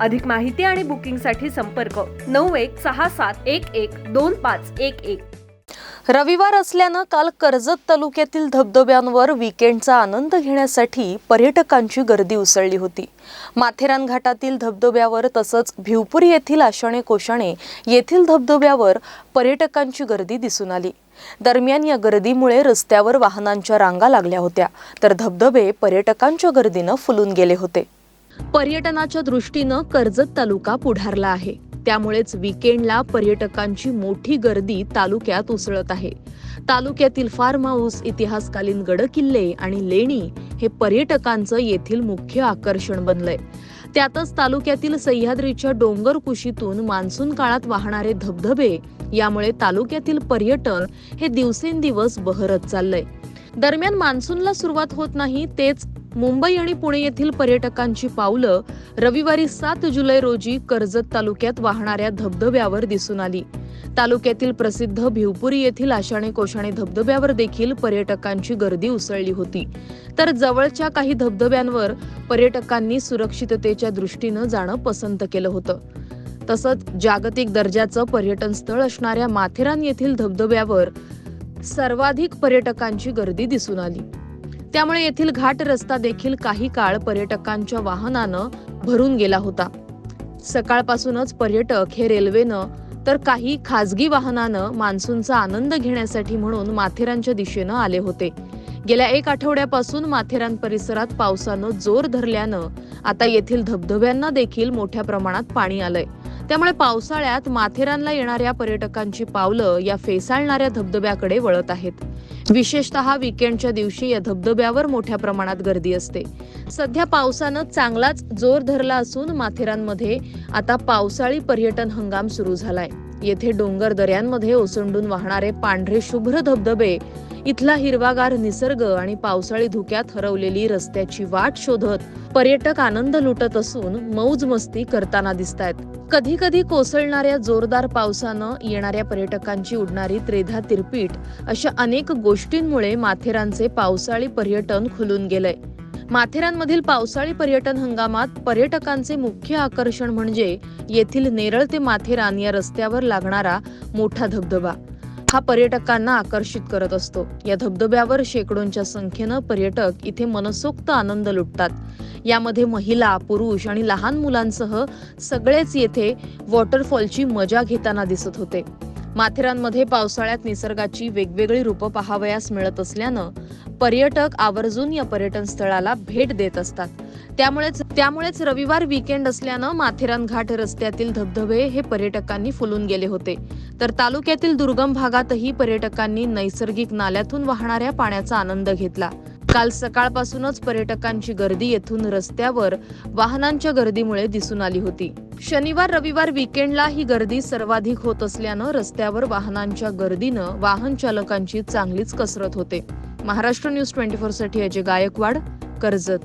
अधिक माहिती आणि बुकिंगसाठी संपर्क नऊ एक सहा सात एक एक दोन पाच एक एक. रविवार असल्यानं काल कर्जत तालुक्यातील धबधब्यांवर विकेंडचा आनंद घेण्यासाठी पर्यटकांची गर्दी उसळली होती. माथेरान घाटातील धबधब्यावर तसंच भिवपुरी येथील आषाणे कोशाणे येथील धबधब्यावर पर्यटकांची गर्दी दिसून आली. दरम्यान या गर्दीमुळे रस्त्यावर वाहनांच्या रांगा लागल्या होत्या. तर धबधबे पर्यटकांच्या गर्दीनं फुलून गेले होते. पर्यटनाच्या दृष्टीनं कर्जत तालुका पुढारला आहे. त्यामुळेच विकेंडला पर्यटकांची मोठी गर्दी तालुक्यात उसळत आहे. तालुक्यातील फार्म हाऊस इतिहासकालीन गडकिल्ले आणि लेणी हे पर्यटकांचं येथील मुख्य आकर्षण बनलंय. त्यातच तालुक्यातील सह्याद्रीच्या डोंगर कुशीतून मान्सून काळात वाहणारे धबधबे यामुळे तालुक्यातील पर्यटन हे दिवसेंदिवस बहरत चाललंय. दरम्यान मान्सूनला सुरुवात होत नाही तेच मुंबई आणि पुणे येथील पर्यटकांची पावलं रविवारी सात जुलै रोजी कर्जत तालुक्यात वाहणाऱ्या धबधब्यावर दिसून आली. तालुक्यातील प्रसिद्ध भिवपुरी येथील आषाणे कोशाणे धबधब्यावर देखील पर्यटकांची गर्दी उसळली होती. तर जवळच्या काही धबधब्यांवर पर्यटकांनी सुरक्षिततेच्या दृष्टीनं जाणं पसंत केलं होतं. तसंच जागतिक दर्जाचं पर्यटन स्थळ असणाऱ्या माथेरान येथील धबधब्यावर सर्वाधिक पर्यटकांची गर्दी दिसून आली. त्यामुळे येथील घाट रस्ता देखील काही काळ पर्यटकांच्या वाहनानं भरून गेला होता. सकाळपासूनच पर्यटक हे रेल्वेनं तर काही खाजगी वाहनानं मान्सूनचा आनंद घेण्यासाठी म्हणून माथेरानच्या दिशेनं आले होते. गेल्या एक आठवड्यापासून माथेरान परिसरात पावसानं जोर धरल्यानं आता येथील धबधब्यांना देखील मोठ्या प्रमाणात पाणी आलंय. त्यामुळे पावसाळ्यात माथेरानला येणाऱ्या पर्यटकांची पावलं या फेसाळणाऱ्या धबधब्याकडे वळत आहेत. विशेषतः विकेंडच्या दिवशी या धबधब्यावर मोठ्या प्रमाणात गर्दी असते. सध्या पावसानं चांगलाच जोर धरला असून माथेरानमध्ये आता पावसाळी पर्यटन हंगाम सुरू झालाय. येथे डोंगर दऱ्यांमध्ये ओसंडून वाहणारे पांढरे शुभ्र धबधबे इथला हिरवागार निसर्ग आणि पावसाळी धुक्यात हरवलेली रस्त्याची वाट शोधत पर्यटक आनंद लुटत असून मौज मस्ती करताना दिसतायत. कधी कधी कोसळणाऱ्या जोरदार पावसानं येणाऱ्या पर्यटकांची उडणारी त्रेधा तिरपीट अशा अनेक गोष्टींमुळे माथेरानचे पावसाळी पर्यटन खुलून गेलंय. माथेरानमधील पावसाळी पर्यटन हंगामात पर्यटकांचे मुख्य आकर्षण म्हणजे येथील नेरळ ते माथेरान या रस्त्यावर लागणारा मोठा धबधबा. हा पर्यटकांना आकर्षित करत असतो. या धबधब्यावर शेकडोंच्या संख्येनं पर्यटक इथे मनसोक्त आनंद लुटतात. यामध्ये महिला पुरुष आणि लहान मुलांसह सगळेच येथे वॉटरफॉलची मजा घेताना दिसत होते. माथेरानमध्ये पावसाळ्यात निसर्गाची वेगवेगळी रूपं पाहावयास मिळत असल्यानं पर्यटक आवर्जून या पर्यटन स्थळाला भेट देत असतात. त्यामुळेच त्यामुळेच रविवार विकेंड असल्यानं माथेरान घाट रस्त्यातील धबधबे हे पर्यटकांनी फुलून गेले होते. तर तालुक्यातील दुर्गम भागातही पर्यटकांनी नैसर्गिक नाल्यातून वाहणाऱ्या पाण्याचा आनंद घेतला. काल सकाळपासूनच पर्यटकांची गर्दी येथून रस्त्यावर वाहनांच्या गर्दीमुळे दिसून आली होती. शनिवार रविवार विकेंडला ही गर्दी सर्वाधिक होत असल्यानं रस्त्यावर वाहनांच्या गर्दीनं वाहन चालकांची चांगलीच कसरत होते. महाराष्ट्र न्यूज ट्वेंटी फोरसाठी अजय गायकवाड कर्जत.